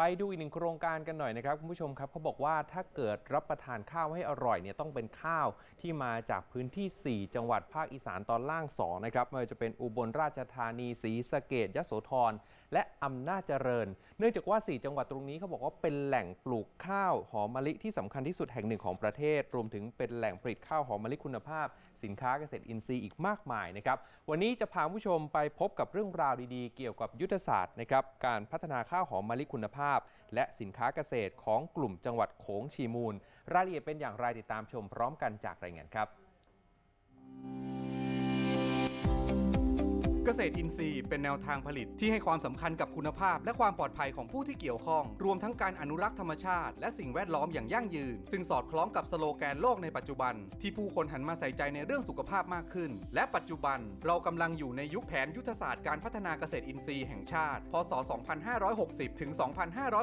ไปดูอีกหนึ่งโครงการกันหน่อยนะครับคุณผู้ชมครับเขาบอกว่าถ้าเกิดรับประทานข้าวให้อร่อยเนี่ยต้องเป็นข้าวที่มาจากพื้นที่ 4 จังหวัดภาคอีสานตอนล่าง2นะครับไม่ว่าจะเป็นอุบลราชธานีศรีสะเกดยะโสธรและอำนาจเจริญ เนื่องจากว่า 4 จังหวัดตรงนี้เขาบอกว่าเป็นแหล่งปลูกข้าวหอมมะลิที่สำคัญที่สุดแห่งหนึ่งของประเทศ รวมถึงเป็นแหล่งผลิตข้าวหอมมะลิคุณภาพ สินค้าเกษตรอินทรีย์อีกมากมายนะครับวันนี้จะพาผู้ชมไปพบกับเรื่องราวดีๆ เกี่ยวกับยุทธศาสตร์นะครับการพัฒนาข้าวหอมมะลิคุณภาพ และสินค้าเกษตรของกลุ่มจังหวัดโขงชีมูล รายละเอียดเป็นอย่างไรติดตามชมพร้อมกันจากรายงานครับ เกษตรอินทรีย์เป็นแนวทางผลิตที่ให้ความสำคัญกับคุณภาพ และความปลอดภัยของผู้ที่เกี่ยวข้อง รวมทั้งการอนุรักษ์ธรรมชาติ และสิ่งแวดล้อมอย่างยั่งยืน ซึ่งสอดคล้องกับสโลแกนโลกในปัจจุบัน ที่ผู้คนหันมาใส่ใจในเรื่องสุขภาพมากขึ้น และปัจจุบันเรากำลังอยู่ในยุคแผนยุทธศาสตร์การพัฒนาเกษตรอินทรีย์แห่งชาติ พศ 2560 ถึง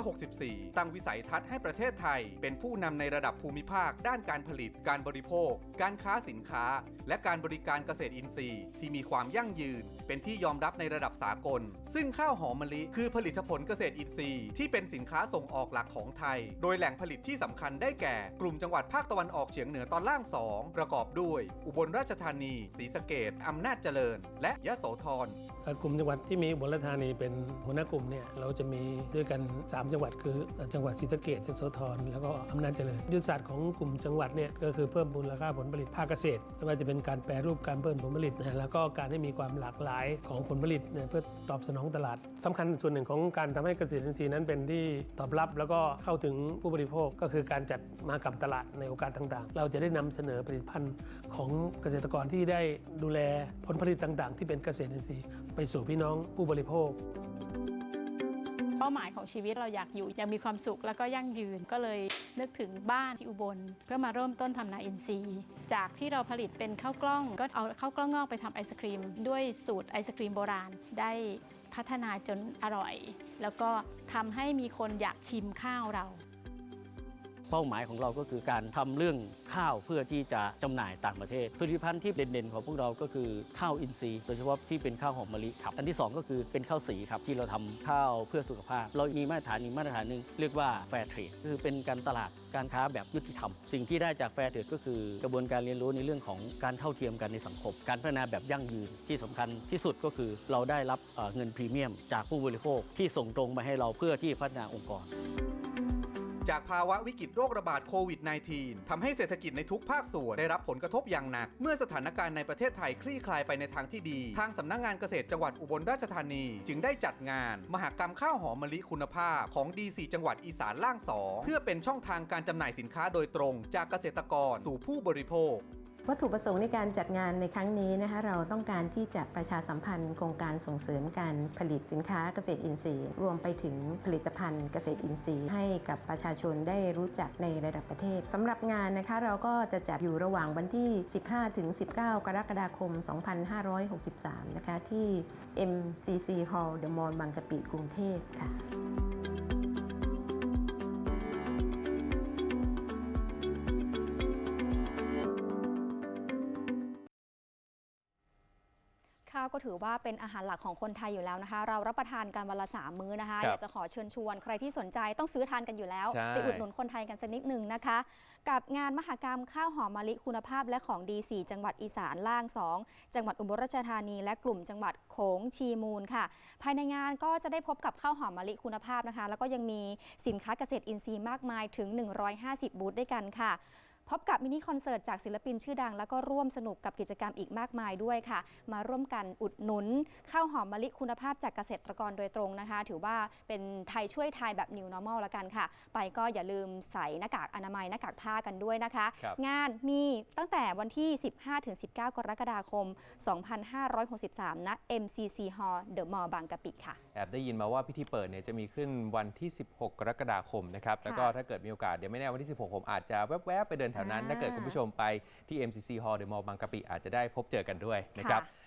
2564 ตั้งวิสัยทัศน์ให้ประเทศไทย เป็นผู้นำในระดับภูมิภาค ด้านการผลิต การบริโภค การค้าสินค้า และการบริการเกษตรอินทรีย์ ที่มีความยั่งยืนเป็นที่ยอมรับในระดับสากล ซึ่งข้าวหอมมะลิ คือผลิตผลเกษตรอินทรีย์ ที่เป็นสินค้าส่งออกหลักของไทย โดยแหล่งผลิตที่สำคัญได้แก่ กลุ่มจังหวัดภาคตะวันออกเฉียงเหนือตอนล่าง 2 ประกอบด้วย อุบลราชธานีศรีสะเกดอำนาจเจริญ และยะโสธรกลุ่มจังหวัดที่มีอุบลราชธานีเป็นหัวหน้ากลุ่มเนี่ยเราจะมีด้วยกัน 3 จังหวัดคือ จังหวัดศรีสะเกษยะโสธรแล้วก็อำนาจเจริญยุทธศาสตร์ของกลุ่มจังหวัดเนี่ยก็คือเพิ่มมูลค่าผลผลิตภาคเกษตรไม่ว่าจะเป็นการแปรรูปการเพิ่มผลผลิตนะแล้วก็การให้มีความหลากหลายของผลผลิตเพื่อตอบสนองตลาดสำคัญส่วนหนึ่งของการทำให้เกษตรอินทรีย์นั้นเป็นที่ตอบรับ แล้วก็เข้าถึงผู้บริโภคก็คือการจัดมากับตลาดในโอกาสต่างๆ เราจะได้นำเสนอผลิตภัณฑ์ของเกษตรกรที่ได้ดูแลผลผลิตต่างๆ ที่เป็นเกษตรอินทรีย์ไปสู่พี่น้องผู้บริโภค ป้าหมายของชีวิตเราอยากอยู่อยากมีความสุขแล้วก็ยั่งยืนก็เลยนึกถึงบ้านที่อุบล เพื่อมาเริ่มต้นทำนาอินทรีย์ จากที่เราผลิตเป็นข้าวกล้อง ก็เอาข้าวกล้องงอกไปทำไอศครีม ด้วยสูตรไอศครีมโบราณได้พัฒนาจนอร่อย แล้วก็ทำให้มีคนอยากชิมข้าวเรา เป้าหมายของเราก็คือการทำเรื่องข้าวเพื่อที่จะจำหน่ายต่างประเทศผลิตภัณฑ์ที่เด่นๆของพวกเราก็คือข้าวอินทรีย์โดยเฉพาะที่เป็นข้าวหอมมะลิครับอันที่ 2 ก็คือเป็นข้าวสีครับที่เราทำข้าวเพื่อสุขภาพ เรามีมาตรฐานอีกมาตรฐานหนึ่งเรียกว่าแฟร์เทรดคือเป็นการตลาดการค้าแบบยุติธรรม สิ่งที่ได้จากแฟร์เทรดก็คือกระบวนการเรียนรู้ในเรื่องของการเท่าเทียมกันในสังคม การพัฒนาแบบยั่งยืนที่สำคัญที่สุดก็คือเราได้รับเเงินพรีเมียม จากผู้บริโภคที่ส่งตรงมาให้เราเพื่อที่พัฒนาองค์กร จากภาวะวิกฤตโรคระบาดโควิด -19 ทำให้เศรษฐกิจในทุกภาคส่วนได้รับผลกระทบอย่างหนัก เมื่อสถานการณ์ในประเทศไทยคลี่คลายไปในทางที่ดี ทางสำนักงานเกษตรจังหวัดอุบลราชธานี จึงได้จัดงาน มหกรรมข้าวหอมมะลิคุณภาพของดีซีจังหวัดอีสานล่างสองเพื่อเป็นช่องทางการจำหน่ายสินค้าโดยตรง จากเกษตรกรสู่ผู้บริโภค วัตถุประสงค์ในการจัดงานในครั้งนี้นะคะเราต้องการที่จะประชาสัมพันธ์โครงการส่งเสริมการผลิตสินค้าเกษตรอินทรีย์ รวมไปถึงผลิตภัณฑ์เกษตรอินทรีย์ ให้กับประชาชนได้รู้จักในระดับประเทศสำหรับงานนะคะเราก็จะจัดอยู่ระหว่างวันที่ 15 ถึง 19 กรกฎาคม 2563 นะคะที่ MCC Hall The Mall บางกะปิกรุงเทพค่ะาวก็ถือว่าเป็นอาหารหลักของคนไทยอยู่แล้วนะคะ เรารับประทานกันวันละสามมื้อนะคะครับอยากจะขอเชิญชวนใครที่สนใจต้องซื้อทานกันอยู่แล้วใช่ไปอุดหนุนคนไทยกันสักนิดหนึ่งนะคะ กับงานมหกรรมข้าวหอมมะลิคุณภาพและของดี4จังหวัดอีสานล่าง 2 จังหวัดอุบลราชธานี และกลุ่มจังหวัดโขงชีมูลค่ะ ภายในงานก็จะได้พบกับข้าวหอมมะลิคุณภาพนะคะ แล้วก็ยังมีสินค้าเกษตรอินทรีย์มากมายถึง 150 บูธด้วยกันค่ะ พบกับมินิคอนเสิร์ตจากศิลปินชื่อดัง แล้วก็ร่วมสนุกกับกิจกรรมอีกมากมายด้วยค่ะ มาร่วมกันอุดหนุน ข้าวหอมมะลิคุณภาพจากเกษตรกรโดยตรงนะคะ ถือว่าเป็นไทยช่วยไทยแบบ New Normal ละกันค่ะ ไปก็อย่าลืมใส่หน้ากากอนามัยหน้ากากผ้ากันด้วยนะคะครับงานมีตั้งแต่วันที่ 15-19 กรกฎาคม 2563ณ MCC Hall The Mall บางกะปิค่ะแอบได้ยินมาว่าพิธีเปิดเนี่ยจะมีขึ้นวันที่ 16 กรกฎาคมนะครับแล้วก็ถ้าเกิดมีโอกาสเดี๋ยวไม่แน่วันที่ 16 ผมอาจจะแวบๆไปเดินแถวนั้นอ่าถ้าเกิดคุณผู้ชมไปที่ MCC Hall เดอะมอลล์บางกะปิอาจจะได้พบเจอกันด้วยนะครับค่ะ